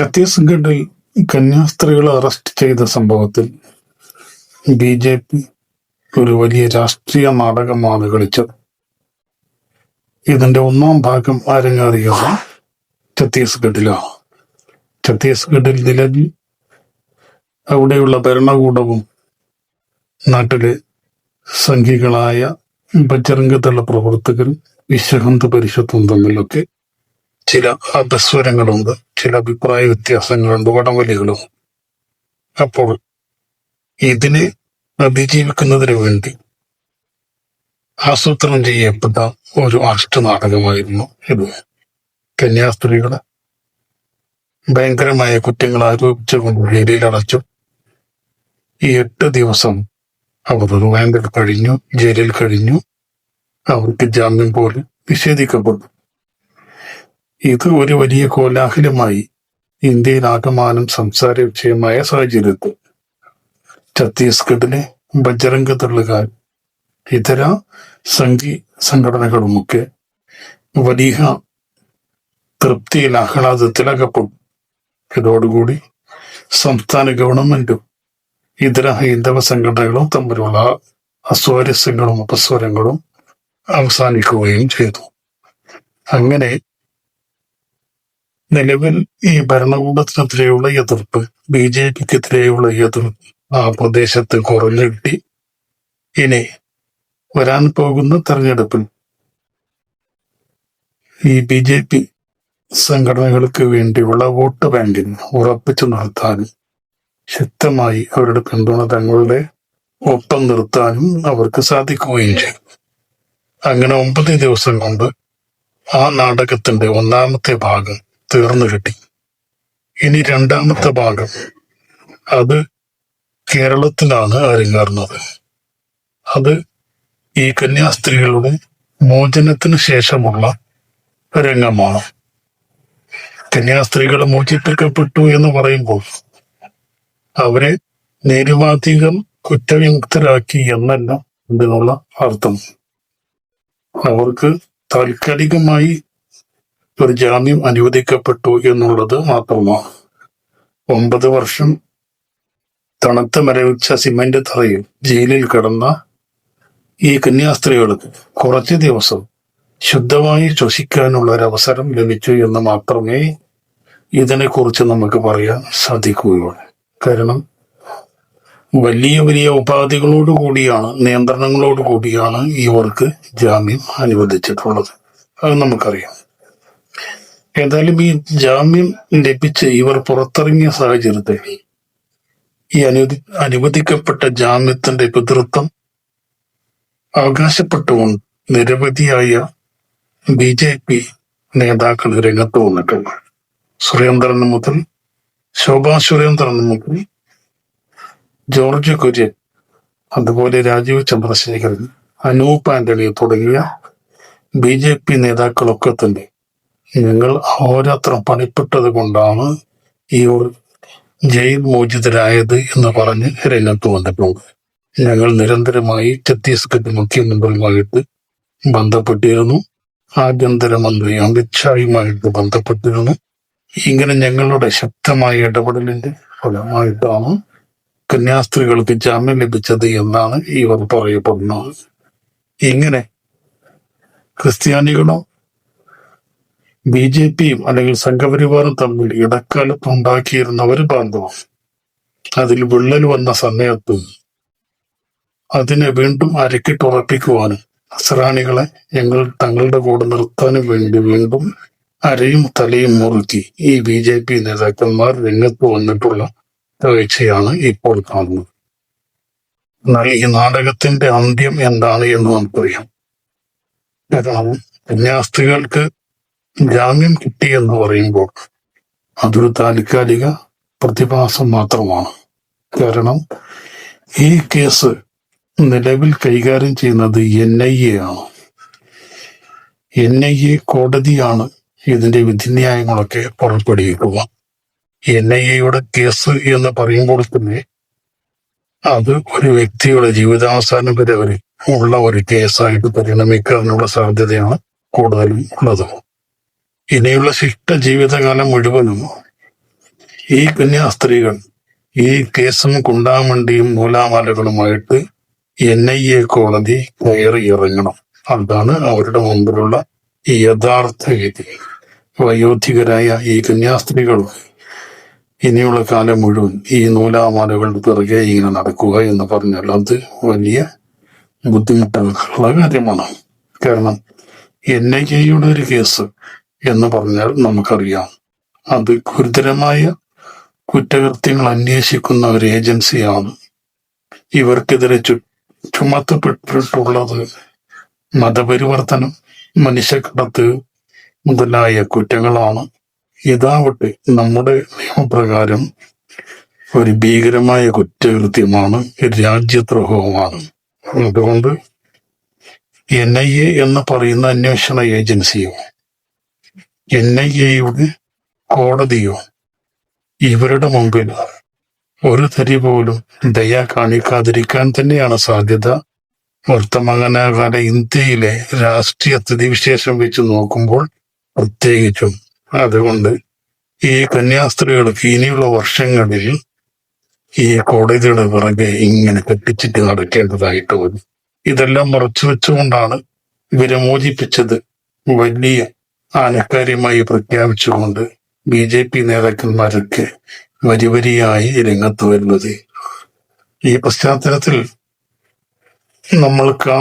ഛത്തീസ്ഗഡിൽ കന്യാസ്ത്രീകളെ അറസ്റ്റ് ചെയ്ത സംഭവത്തിൽ ബി ജെ പി ഒരു വലിയ രാഷ്ട്രീയ നാടകമാണ് കളിച്ചത്. ഇതിന്റെ ഒന്നാം ഭാഗം അരങ്ങേറിയത് ഛത്തീസ്ഗഡിലാണ്. ഛത്തീസ്ഗഡിൽ നിലവിൽ അവിടെയുള്ള ഭരണകൂടവും നാട്ടിലെ സംഘികളായ ബജറംഗദള പ്രവർത്തകരും വിശ്വഹിന്ദു പരിഷത്തും തമ്മിലൊക്കെ ചില അപസ്വരങ്ങളുണ്ട് ചില അഭിപ്രായ വ്യത്യാസങ്ങളുണ്ട് വടംവലികളും. അപ്പോൾ ഇതിനെ അതിജീവിക്കുന്നതിന് വേണ്ടി ആസൂത്രണം ചെയ്യപ്പെട്ട ഒരു അഷ്ടനാടകമായിരുന്നു ഇത്. കന്യാസ്ത്രീകളെ ഭയങ്കരമായ കുറ്റങ്ങൾ ആരോപിച്ചുകൊണ്ട് കൊണ്ട് ജയിലിലടച്ചു ഈ എട്ട് ദിവസം അവർ വേണ്ടത് കഴിഞ്ഞു ജയിലിൽ കഴിഞ്ഞു. അവർക്ക് ജാമ്യം പോലും നിഷേധിക്കപ്പെട്ടു. ഇത് ഒരു വലിയ കോലാഹലമായി ഇന്ത്യയിലാകമാനം സംസാര വിഷയമായ സാഹചര്യത്തിൽ. ഛത്തീസ്ഗഡിലെ ബജ്രംഗ തള്ളുകാർ ഇതര സംഘി സംഘടനകളുമൊക്കെ വലിയ തൃപ്തിയിൽ ആഹ്ലാദത്തിൽ അകപ്പെട്ടു ഇതോടുകൂടി സംസ്ഥാന ഗവൺമെന്റും ഇതര ഹൈന്ദവ സംഘടനകളും തമ്മിലുള്ള അസ്വാരസ്യങ്ങളും അപസ്വരങ്ങളും അവസാനിക്കുകയും ചെയ്തു. അങ്ങനെ നിലവിൽ ഈ ഭരണകൂടത്തിനെതിരെയുള്ള എതിർപ്പ് ബി ജെ പിക്കെതിരെയുള്ള എതിർപ്പ് ആ പ്രദേശത്ത് കുറഞ്ഞു കിട്ടി ഇനി വരാൻ പോകുന്ന തെരഞ്ഞെടുപ്പിൽ ഈ ബി ജെ പി സംഘടനകൾക്ക് വേണ്ടിയുള്ള വോട്ട് ബാങ്കിന് ഉറപ്പിച്ചു നടത്താൻ ശക്തമായി അവരുടെ പിന്തുണ തങ്ങളുടെ ഒപ്പം നിർത്താനും അവർക്ക് സാധിക്കുകയും ചെയ്തു. അങ്ങനെ ഒമ്പത് ദിവസം കൊണ്ട് ആ നാടകത്തിന്റെ ഒന്നാമത്തെ ഭാഗം തീർന്നു കിട്ടി. ഇനി രണ്ടാമത്തെ ഭാഗം. അത് കേരളത്തിലാണ് അരങ്ങേറുന്നത്. അത് ഈ കന്യാസ്ത്രീകളുടെ മോചനത്തിന് ശേഷമുള്ള രംഗമാണ്. കന്യാസ്ത്രീകൾ മോചിപ്പിക്കപ്പെട്ടു എന്ന് പറയുമ്പോൾ അവരെ നിരുവാധികം കുറ്റവിമുക്തരാക്കി എന്നല്ല ഇതിനുള്ള അർത്ഥം. അവർക്ക് താൽക്കാലികമായി ഒരു ജാമ്യം അനുവദിക്കപ്പെട്ടു എന്നുള്ളത് മാത്രമാണ് ഒമ്പത് വർഷം തണുത്ത മരവിച്ച സിമന്റ് തറയിൽ ജയിലിൽ കിടന്ന ഈ കന്യാസ്ത്രീകൾക്ക് കുറച്ച് ദിവസം ശുദ്ധമായി ശ്വസിക്കാനുള്ള ഒരു അവസരം ലഭിച്ചു എന്ന് മാത്രമേ ഇതിനെക്കുറിച്ച് നമുക്ക് പറയാൻ സാധിക്കുകയുള്ളൂ. കാരണം വലിയ വലിയ ഉപാധികളോട് കൂടിയാണ് നിയന്ത്രണങ്ങളോട് കൂടിയാണ് ഇവർക്ക് ജാമ്യം അനുവദിച്ചിട്ടുള്ളത്. അത് നമുക്കറിയാം. ഏതായാലും ഈ ജാമ്യം ലഭിച്ച് ഇവർ പുറത്തിറങ്ങിയ സാഹചര്യത്തിൽ ഈ അനുവദി അനുവദിക്കപ്പെട്ട ജാമ്യത്തിന്റെ പിതൃത്വം അവകാശപ്പെട്ടുകൊണ്ട് നിരവധിയായ ബി ജെ പി നേതാക്കൾ രംഗത്ത് വന്നിട്ടുണ്ട്. സുരേന്ദ്രൻ മുതൽ ശോഭാ സുരേന്ദ്രൻ മുതൽ ജോർജ് കുര്യൻ അതുപോലെ രാജീവ് ചന്ദ്രശേഖരൻ അനൂപ് ആന്റണി തുടങ്ങിയ ബി ജെ പി നേതാക്കളൊക്കെ തന്നെ ഞങ്ങൾ അഹോരാത്രം പണിപ്പെട്ടത് കൊണ്ടാണ് ഈ ജയിൽ മോചിതരായത് എന്ന് പറഞ്ഞ് രംഗത്ത് വന്നിട്ടുണ്ട് ഞങ്ങൾ നിരന്തരമായി ഛത്തീസ്ഗഡ് മുഖ്യമന്ത്രിയുമായിട്ട് ബന്ധപ്പെട്ടിരുന്നു. ആഭ്യന്തരമന്ത്രി അമിത്ഷായുമായിട്ട് ബന്ധപ്പെട്ടിരുന്നു. ഇങ്ങനെ ഞങ്ങളുടെ ശക്തമായ ഇടപെടലിന്റെ ഫലമായിട്ടാണ് കന്യാസ്ത്രീകൾക്ക് ജാമ്യം ലഭിച്ചത് എന്നാണ് ഇവർ പറയപ്പെടുന്നത്. ഇങ്ങനെ ക്രിസ്ത്യാനികളും ബി ജെ പിയും അല്ലെങ്കിൽ സംഘപരിവാറും തമ്മിൽ ഇടക്കാലത്ത് ഉണ്ടാക്കിയിരുന്ന ഒരു ബാന്ധവം അതിൽ വിള്ളൽ വന്ന സമയത്തും അതിനെ വീണ്ടും അരക്കിട്ടുറപ്പിക്കുവാനും അസ്രാണികളെ ഞങ്ങൾ തങ്ങളുടെ കൂടെ നിർത്താനും വേണ്ടി വീണ്ടും അരയും തലയും മുറുക്കി ഈ ബി ജെ പി നേതാക്കന്മാർ രംഗത്ത് വന്നിട്ടുള്ള കാഴ്ചയാണ് ഇപ്പോൾ കാണുന്നത്. എന്നാൽ ഈ നാടകത്തിന്റെ അന്ത്യം എന്താണ് എന്ന് നമുക്കറിയാം. കാരണം കന്യാസ്ത്രീകൾക്ക് ജാമ്യം കിട്ടി എന്ന് പറയുമ്പോൾ അതൊരു താൽക്കാലിക പ്രതിഭാസം മാത്രമാണ്. കാരണം ഈ കേസ് നിലവിൽ കൈകാര്യം ചെയ്യുന്നത് എൻ ഐ എ ആണ്. എൻ ഐ എ കോടതിയാണ് ഇതിന്റെ വിധിന്യായങ്ങളൊക്കെ പുറപ്പെടുവിക്കുക. എൻ ഐ എയുടെ കേസ് എന്ന് പറയുമ്പോൾ തന്നെ അത് ഒരു വ്യക്തിയുടെ ജീവിതാവസാനം വരെ ഉള്ള ഒരു കേസായിട്ട് പരിണമിക്കാനുള്ള സാധ്യതയാണ് കൂടുതലും ഉള്ളത്. ഇനിയുള്ള ശിഷ്ട ജീവിതകാലം മുഴുവനും ഈ കന്യാസ്ത്രീകൾ ഈ കേസും കുണ്ടാമണ്ടിയും നൂലാമാലകളുമായിട്ട് എൻ ഐ എ കോടതി കയറി ഇറങ്ങണം. അതാണ് അവരുടെ മുമ്പിലുള്ള യഥാർത്ഥ വിധി. വയോധികരായ ഈ കന്യാസ്ത്രീകൾ ഇനിയുള്ള കാലം മുഴുവൻ ഈ നൂലാമാലകളുടെ പിറകെ ഇങ്ങനെ നടക്കുക എന്ന് പറഞ്ഞാൽ അത് വലിയ ബുദ്ധിമുട്ടുള്ള കാര്യമാണ്. കാരണം എൻ ഐ എയുടെ ഒരു കേസ് എന്ന് പറഞ്ഞാൽ നമുക്കറിയാം. അത് ഗുരുതരമായ കുറ്റകൃത്യങ്ങൾ അന്വേഷിക്കുന്ന ഒരു ഏജൻസിയാണ്. ഇവർക്കെതിരെ ചു ചുമത്തപ്പെട്ടിട്ടുള്ളത് മതപരിവർത്തനം മനുഷ്യക്കടത്ത് മുതലായ കുറ്റങ്ങളാണ്. ഇതാവട്ടെ നമ്മുടെ നിയമപ്രകാരം ഒരു ഭീകരമായ കുറ്റകൃത്യമാണ് രാജ്യദ്രോഹവുമാണ്. അതുകൊണ്ട് എൻ ഐ എ എന്ന് പറയുന്ന അന്വേഷണ ഏജൻസിയോ എൻ ഐ എയുടെ കോടതിയോ ഇവരുടെ മുമ്പിൽ ഒരു തരി പോലും ദയ കാണിക്കാതിരിക്കാൻ തന്നെയാണ് സാധ്യത. വർത്തമാനകാല ഇന്ത്യയിലെ രാഷ്ട്രീയ സ്ഥിതിവിശേഷം വെച്ച് നോക്കുമ്പോൾ പ്രത്യേകിച്ചും അതുകൊണ്ട് ഈ കന്യാസ്ത്രീകൾക്ക് ഇനിയുള്ള വർഷങ്ങളിൽ ഈ കോടതിയുടെ പിറകെ ഇങ്ങനെ കെട്ടിച്ചിട്ട് നടക്കേണ്ടതായിട്ട് വരും. ഇതെല്ലാം മറച്ചു വെച്ചുകൊണ്ടാണ് ഇവരെ മോചിപ്പിച്ചത് വലിയ ആനക്കാര്യമായി പ്രഖ്യാപിച്ചുകൊണ്ട് ബി ജെ പി നേതാക്കന്മാരൊക്കെ വരി വരിയായി രംഗത്ത് വരുന്നത്. ഈ പശ്ചാത്തലത്തിൽ നമ്മൾ കാ